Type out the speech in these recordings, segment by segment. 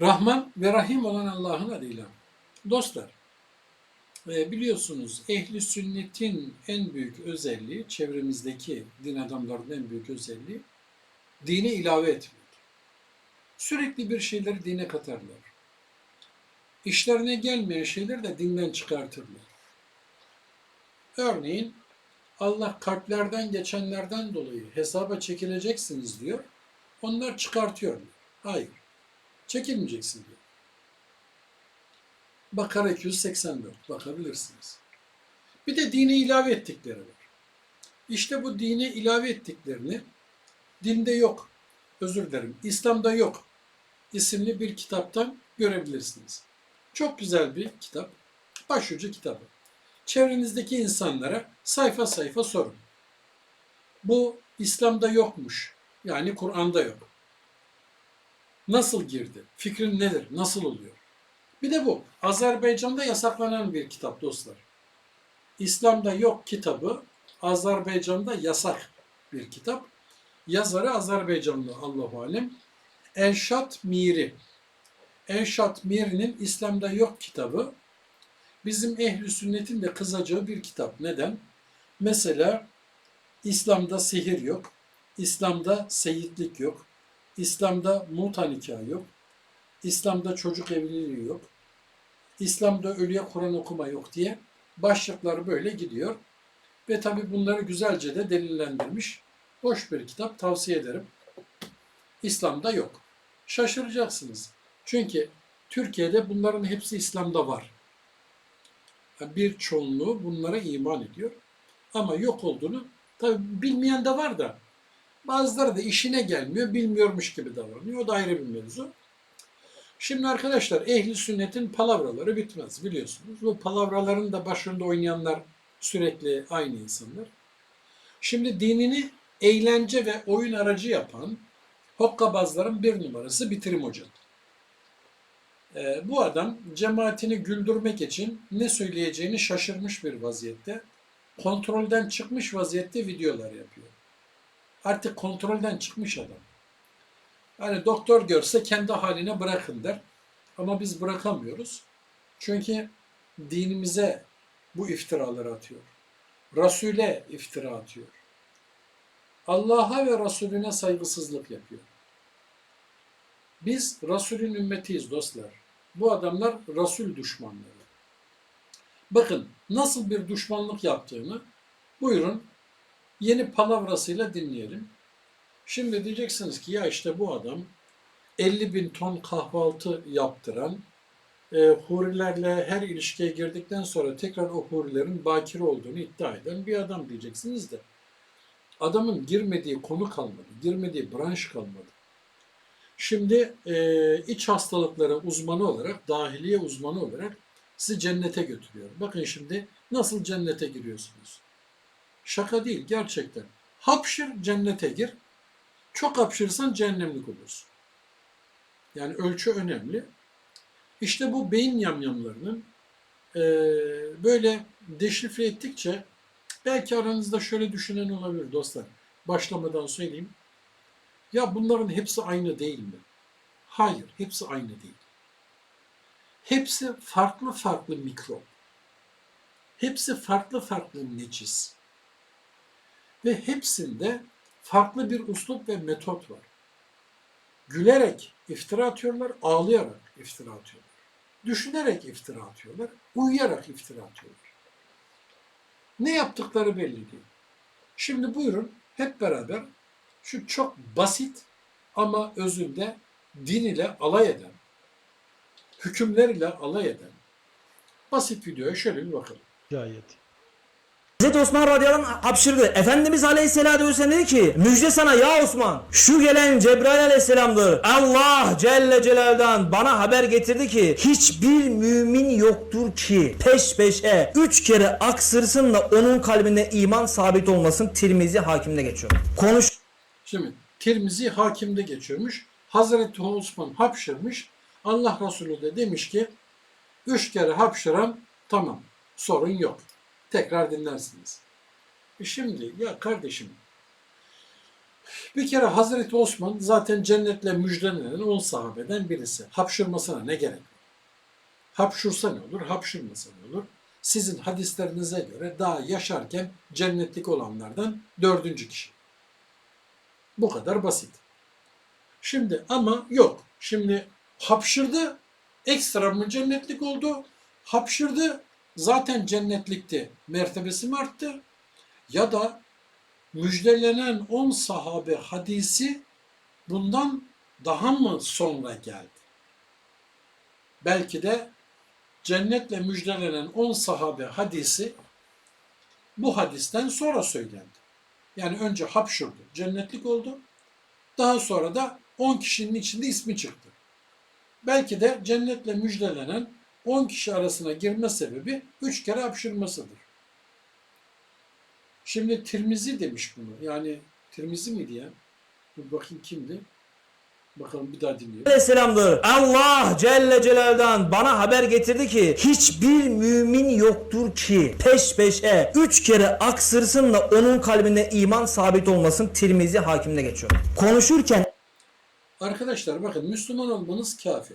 Rahman ve Rahim olan Allah'ın adıyla. Dostlar, e, biliyorsunuz ehli sünnetin en büyük özelliği, çevremizdeki din adamlarının en büyük özelliği, dine ilave etmek. Sürekli bir şeyleri dine katarlar. İşlerine gelmeyen şeyleri de dinden çıkartırlar. Örneğin Allah kalplerden geçenlerden dolayı hesaba çekileceksiniz diyor. Onlar çıkartıyorlar. Hayır. Çekilmeyeceksin diyor. Bakara 284 bakabilirsiniz. Bir de dine ilave ettikleri var. İşte bu dine ilave ettiklerini dinde yok. Özür dilerim. İslam'da yok. isimli bir kitaptan görebilirsiniz. Çok güzel bir kitap. Başucu kitabı. Çevrenizdeki insanlara sayfa sayfa sorun. Bu İslam'da yokmuş. Yani Kur'an'da yok. Nasıl girdi? Fikrin nedir? Nasıl oluyor? Bir de bu. Azerbaycan'da yasaklanan bir kitap dostlar. İslam'da yok kitabı, Azerbaycan'da yasak bir kitap. Yazarı Azerbaycanlı Allahu Alem. Elşat Miri. Elşat Miri'nin İslam'da yok kitabı. Bizim ehli sünnetin de kızacağı bir kitap. Neden? Mesela İslam'da sihir yok. İslam'da seyitlik yok. İslam'da muta nikahı yok. İslam'da çocuk evliliği yok. İslam'da ölüye Kur'an okuma yok diye başlıkları böyle gidiyor. Ve tabi bunları güzelce de delillendirmiş. Hoş bir kitap tavsiye ederim. İslam'da yok. Şaşıracaksınız. Çünkü Türkiye'de bunların hepsi İslam'da var. Bir çoğunluğu bunlara iman ediyor. Ama yok olduğunu tabi bilmeyen de var da bazıları da işine gelmiyor, bilmiyormuş gibi davranıyor. O da ayrı bir mevzu. Şimdi arkadaşlar ehli sünnetin palavraları bitmez biliyorsunuz. Bu palavraların da başında oynayanlar sürekli aynı insanlar. Şimdi dinini eğlence ve oyun aracı yapan hokkabazların bir numarası Bitirim Hoca. Ee, bu adam cemaatini güldürmek için ne söyleyeceğini şaşırmış bir vaziyette, kontrolden çıkmış vaziyette videolar yapıyor. Artık kontrolden çıkmış adam. Hani doktor görse kendi haline bırakın der. Ama biz bırakamıyoruz. Çünkü dinimize bu iftiraları atıyor. Resul'e iftira atıyor. Allah'a ve Resulüne saygısızlık yapıyor. Biz Resulün ümmetiyiz dostlar. Bu adamlar Resul düşmanları. Bakın nasıl bir düşmanlık yaptığını buyurun yeni palavrasıyla dinleyelim. Şimdi diyeceksiniz ki ya işte bu adam 50 bin ton kahvaltı yaptıran, e, hurilerle her ilişkiye girdikten sonra tekrar o hurilerin bakire olduğunu iddia eden bir adam diyeceksiniz de adamın girmediği konu kalmadı, girmediği branş kalmadı. Şimdi e, iç hastalıkları uzmanı olarak, dahiliye uzmanı olarak sizi cennete götürüyor. Bakın şimdi nasıl cennete giriyorsunuz. Şaka değil gerçekten. Hapşır cennete gir. Çok hapşırsan cehennemlik olursun. Yani ölçü önemli. İşte bu beyin yamyamlarının e, böyle deşifre ettikçe belki aranızda şöyle düşünen olabilir dostlar. Başlamadan söyleyeyim. Ya bunların hepsi aynı değil mi? Hayır, hepsi aynı değil. Hepsi farklı farklı mikrop. Hepsi farklı farklı necis. Ve hepsinde farklı bir uslup ve metot var. Gülerek iftira atıyorlar, ağlayarak iftira atıyorlar. Düşünerek iftira atıyorlar, uyuyarak iftira atıyorlar. Ne yaptıkları belli değil. Şimdi buyurun hep beraber şu çok basit ama özünde din ile alay eden, hükümler ile alay eden basit videoya şöyle bir bakalım. Ayet. Hazreti Osman radıyallahu anh hapşırdı. Efendimiz aleyhisselatü vesselam dedi ki müjde sana ya Osman şu gelen Cebrail aleyhisselamdır. Allah Celle Celal'dan bana haber getirdi ki hiçbir mümin yoktur ki peş peşe üç kere aksırsın da onun kalbinde iman sabit olmasın Tirmizi hakimde geçiyor. Konuş Şimdi Tirmizi hakimde geçiyormuş. Hazreti Osman hapşırmış. Allah Resulü de demiş ki üç kere hapşıran tamam sorun yok. Tekrar dinlersiniz. E şimdi ya kardeşim Bir kere Hazreti Osman zaten cennetle müjdelenen 10 sahabeden birisi. Hapşırmasına ne gerek? Hapşursa ne olur, hapşırmasa ne olur? Sizin hadislerinize göre daha yaşarken cennetlik olanlardan dördüncü kişi. Bu kadar basit. Şimdi ama yok. Şimdi hapşırdı, ekstra mı cennetlik oldu? Hapşırdı, zaten cennetlikti. Mertebesi mi arttı? Ya da müjdelenen 10 sahabe hadisi bundan daha mı sonra geldi? Belki de cennetle müjdelenen 10 sahabe hadisi bu hadisten sonra söylendi. Yani önce hapşurdu, cennetlik oldu. Daha sonra da 10 kişinin içinde ismi çıktı. Belki de cennetle müjdelenen 10 kişi arasına girme sebebi 3 kere hapşırmasıdır. Şimdi Tirmizi demiş bunu. Yani Tirmizi mi diye. Dur bakayım kimdi? Bakalım bir daha dinleyelim. Aleyhisselam'dır. Allah Celle Celal'dan bana haber getirdi ki hiçbir mümin yoktur ki peş peşe üç kere aksırsın da onun kalbinde iman sabit olmasın Tirmizi hakimde geçiyor. Konuşurken Arkadaşlar bakın Müslüman olmanız kafi.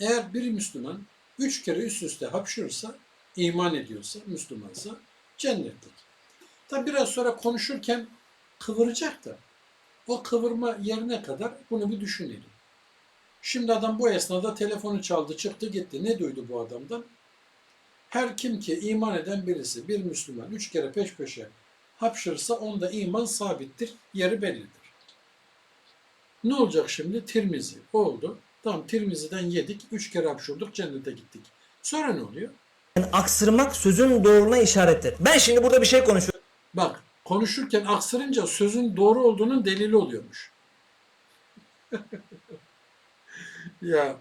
Eğer bir Müslüman üç kere üst üste hapşırırsa, iman ediyorsa, Müslümansa cennetlik. Tabi biraz sonra konuşurken kıvıracak da o kıvırma yerine kadar bunu bir düşünelim. Şimdi adam bu esnada telefonu çaldı, çıktı gitti. Ne duydu bu adamdan? Her kim ki iman eden birisi, bir Müslüman üç kere peş peşe hapşırırsa onda iman sabittir, yeri bellidir. Ne olacak şimdi? Tirmizi oldu. Tamam Tirmizi'den yedik. Üç kere hapşurduk cennete gittik. Sonra ne oluyor? aksırmak sözün doğruluğuna işarettir. Ben şimdi burada bir şey konuşuyorum. Bak konuşurken aksırınca sözün doğru olduğunun delili oluyormuş. ya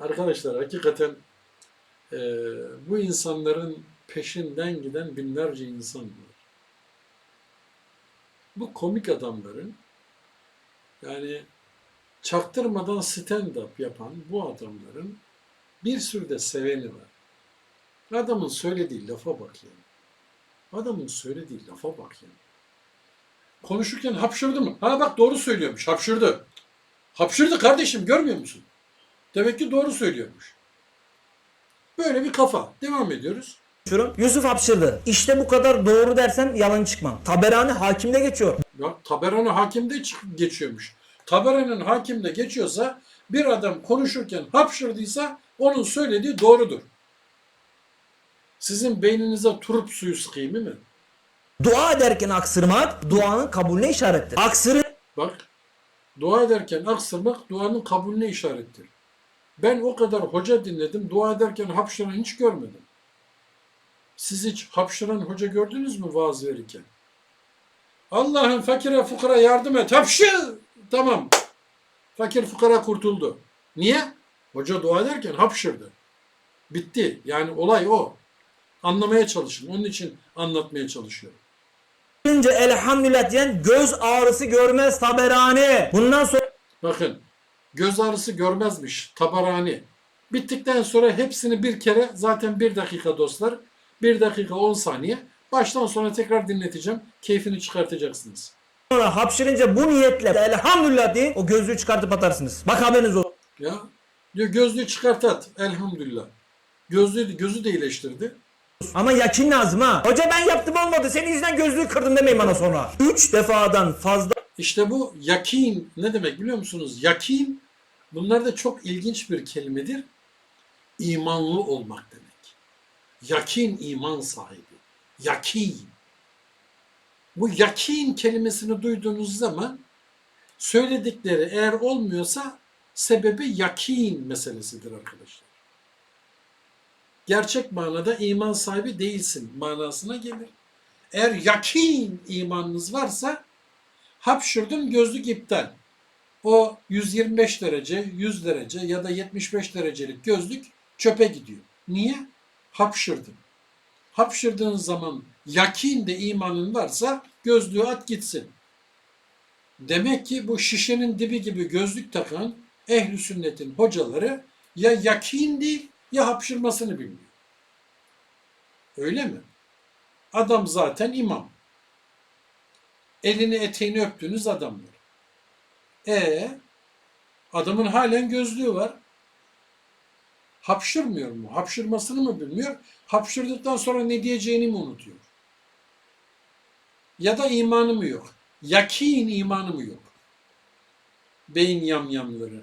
arkadaşlar hakikaten e, bu insanların peşinden giden binlerce insan var. Bu komik adamların yani çaktırmadan stand-up yapan bu adamların bir sürü de seveni var. Adamın söylediği lafa bak yani. Adamın söylediği lafa bak yani. Konuşurken hapşırdı mı? Ha bak doğru söylüyormuş. Hapşırdı. Hapşırdı kardeşim görmüyor musun? Demek ki doğru söylüyormuş. Böyle bir kafa. Devam ediyoruz. Yusuf hapşırdı. İşte bu kadar doğru dersem yalan çıkmam. Taberani hakimde geçiyor. Ya Taberanı hakimde çık- geçiyormuş. Taberanın hakimde geçiyorsa bir adam konuşurken hapşırdıysa onun söylediği doğrudur. Sizin beyninize turp suyu sıkayım mi? Dua ederken aksırmak duanın kabulüne işarettir. Aksırı Bak, dua ederken aksırmak duanın kabulüne işarettir. Ben o kadar hoca dinledim, dua ederken hapşıran hiç görmedim. Siz hiç hapşıran hoca gördünüz mü vaaz verirken? Allah'ın fakire fukara yardım et, hapşı! Tamam, fakir fukara kurtuldu. Niye? Hoca dua ederken hapşırdı. Bitti. Yani olay o. Anlamaya çalışın. Onun için anlatmaya çalışıyorum. Önce elhamdülillah diyen göz ağrısı görmez taberani. Bundan sonra Bakın göz ağrısı görmezmiş tabarani. Bittikten sonra hepsini bir kere zaten bir dakika dostlar. Bir dakika 10 saniye. Baştan sona tekrar dinleteceğim. Keyfini çıkartacaksınız. Hapşırınca bu niyetle elhamdülillah diye o gözlüğü çıkartıp atarsınız. Bak haberiniz olsun. Ya diyor gözlüğü çıkart at. Elhamdülillah. Gözlüğü, gözü de iyileştirdi. Ama yakin lazım ha. Hoca ben yaptım olmadı. Senin yüzünden gözlüğü kırdım demeyin bana sonra. Üç defadan fazla İşte bu yakin ne demek biliyor musunuz? Yakin bunlar da çok ilginç bir kelimedir. İmanlı olmak demek. Yakin iman sahibi. Yakin. Bu yakin kelimesini duyduğunuz zaman söyledikleri eğer olmuyorsa sebebi yakin meselesidir arkadaşlar. Gerçek manada iman sahibi değilsin manasına gelir. Eğer yakin imanınız varsa hapşırdım gözlük iptal. O 125 derece, 100 derece ya da 75 derecelik gözlük çöpe gidiyor. Niye? Hapşırdın. Hapşırdığın zaman yakin de imanın varsa gözlüğü at gitsin. Demek ki bu şişenin dibi gibi gözlük takan ehli sünnetin hocaları ya yakin değil ya hapşırmasını bilmiyor. Öyle mi? Adam zaten imam elini eteğini öptüğünüz adamlar. E adamın halen gözlüğü var. Hapşırmıyor mu? Hapşırmasını mı bilmiyor? Hapşırdıktan sonra ne diyeceğini mi unutuyor? Ya da imanı mı yok? Yakin imanı mı yok? Beyin yamyamları.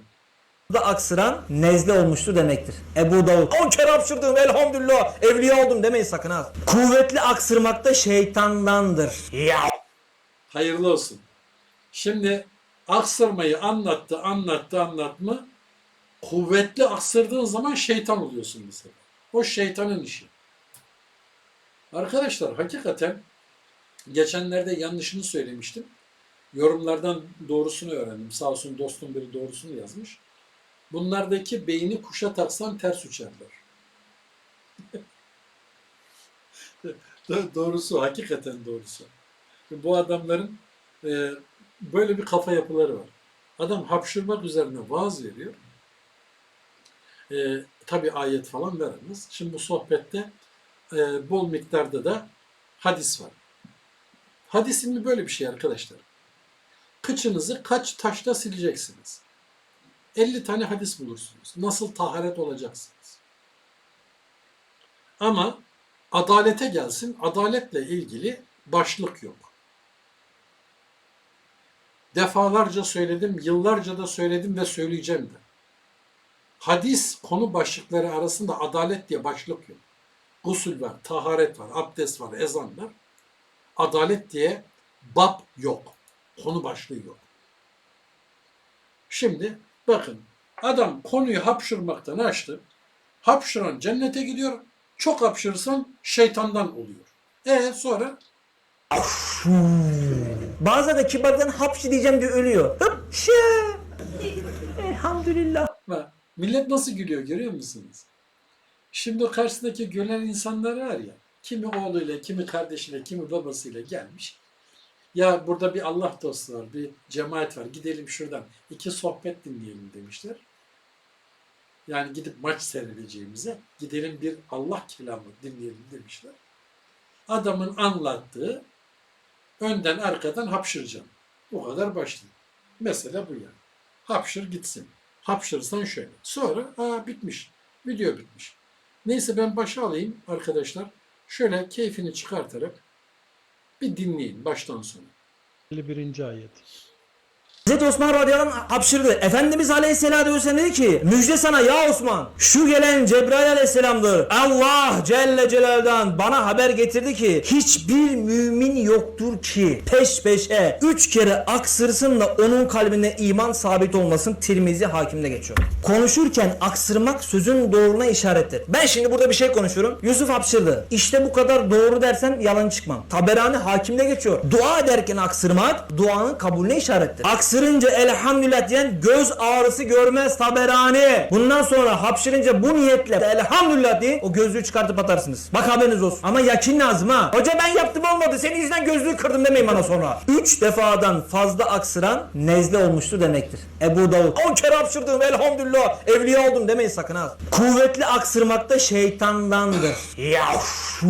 da aksıran nezle olmuştur demektir. Ebu Davud. 10 kere hapşırdım elhamdülillah evliya oldum demeyin sakın ha. Kuvvetli aksırmak da şeytandandır. Ya. Hayırlı olsun. Şimdi aksırmayı anlattı, anlattı, anlatma. Kuvvetli aksırdığın zaman şeytan oluyorsun mesela. O şeytanın işi. Arkadaşlar hakikaten geçenlerde yanlışını söylemiştim. Yorumlardan doğrusunu öğrendim. Sağ olsun dostum biri doğrusunu yazmış. Bunlardaki beyni kuşa taksan ters uçarlar. doğrusu, hakikaten doğrusu. Bu adamların e, böyle bir kafa yapıları var. Adam hapşırmak üzerine vaaz veriyor. E, Tabi ayet falan veremez. Şimdi bu sohbette e, bol miktarda da hadis var. Hadis ilmi böyle bir şey arkadaşlar. Kıçınızı kaç taşla sileceksiniz? 50 tane hadis bulursunuz. Nasıl taharet olacaksınız? Ama adalete gelsin, adaletle ilgili başlık yok. Defalarca söyledim, yıllarca da söyledim ve söyleyeceğim de. Hadis konu başlıkları arasında adalet diye başlık yok. Gusül var, taharet var, abdest var, ezan var. Adalet diye bab yok. Konu başlığı yok. Şimdi bakın adam konuyu hapşırmaktan açtı. Hapşıran cennete gidiyor. Çok hapşırırsan şeytandan oluyor. E sonra Bazıları da kibardan hapşi diyeceğim diye ölüyor. Hıp şe. Elhamdülillah. Millet nasıl gülüyor görüyor musunuz? Şimdi o karşısındaki gülen insanlar var ya, kimi oğluyla, kimi kardeşiyle, kimi babasıyla gelmiş. Ya burada bir Allah dostu var, bir cemaat var, gidelim şuradan iki sohbet dinleyelim demişler. Yani gidip maç seyredeceğimize gidelim bir Allah kelamı dinleyelim demişler. Adamın anlattığı önden arkadan hapşıracağım. Bu kadar başlıyor. Mesela bu yani. Hapşır gitsin. Hapşırsan şöyle. Sonra aa bitmiş. Video bitmiş. Neyse ben başa alayım arkadaşlar. Şöyle keyfini çıkartarak bir dinleyin baştan sona. 51. ayet. Hazreti Osman radıyallahu anh hapşırdı. Efendimiz aleyhisselatü vesselam dedi ki müjde sana ya Osman şu gelen Cebrail aleyhisselamdır. Allah Celle Celal'dan bana haber getirdi ki hiçbir mümin yoktur ki peş peşe üç kere aksırsın da onun kalbine iman sabit olmasın Tirmizi hakimde geçiyor. Konuşurken aksırmak sözün doğruluğuna işarettir. Ben şimdi burada bir şey konuşuyorum. Yusuf hapşırdı. İşte bu kadar doğru dersem yalan çıkmam. Taberani hakimde geçiyor. Dua ederken aksırmak duanın kabulüne işarettir. Aksırınca elhamdülillah diyen göz ağrısı görmez taberani. Bundan sonra hapşırınca bu niyetle elhamdülillah diye o gözlüğü çıkartıp atarsınız. Bak haberiniz olsun. Ama yakin lazım ha. Hoca ben yaptım olmadı. Senin yüzünden gözlüğü kırdım demeyin bana sonra. Üç defadan fazla aksıran nezle olmuştur demektir. Ebu Davud. On kere hapşırdım elhamdülillah. Evliya oldum demeyin sakın ha. Kuvvetli aksırmak da şeytandandır. Yavşu.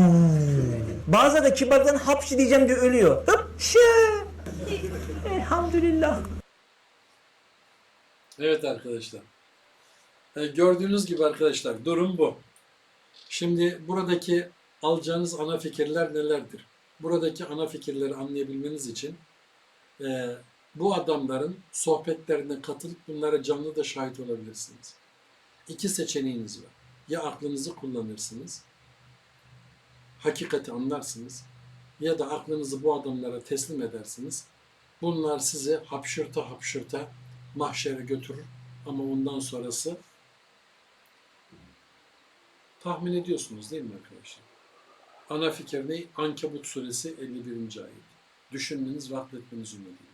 Bazıları da kibardan hapşi diyeceğim diye ölüyor. Hıp şe. Elhamdülillah. Evet arkadaşlar. E, gördüğünüz gibi arkadaşlar durum bu. Şimdi buradaki alacağınız ana fikirler nelerdir? Buradaki ana fikirleri anlayabilmeniz için e, bu adamların sohbetlerine katılıp bunlara canlı da şahit olabilirsiniz. İki seçeneğiniz var. Ya aklınızı kullanırsınız, hakikati anlarsınız ya da aklınızı bu adamlara teslim edersiniz. Bunlar sizi hapşırta hapşırta mahşere götürür ama ondan sonrası tahmin ediyorsunuz değil mi arkadaşlar? Ana fikir ne? Ankebut suresi 51. ayet. Düşünmeniz ve akletmeniz umuduyla.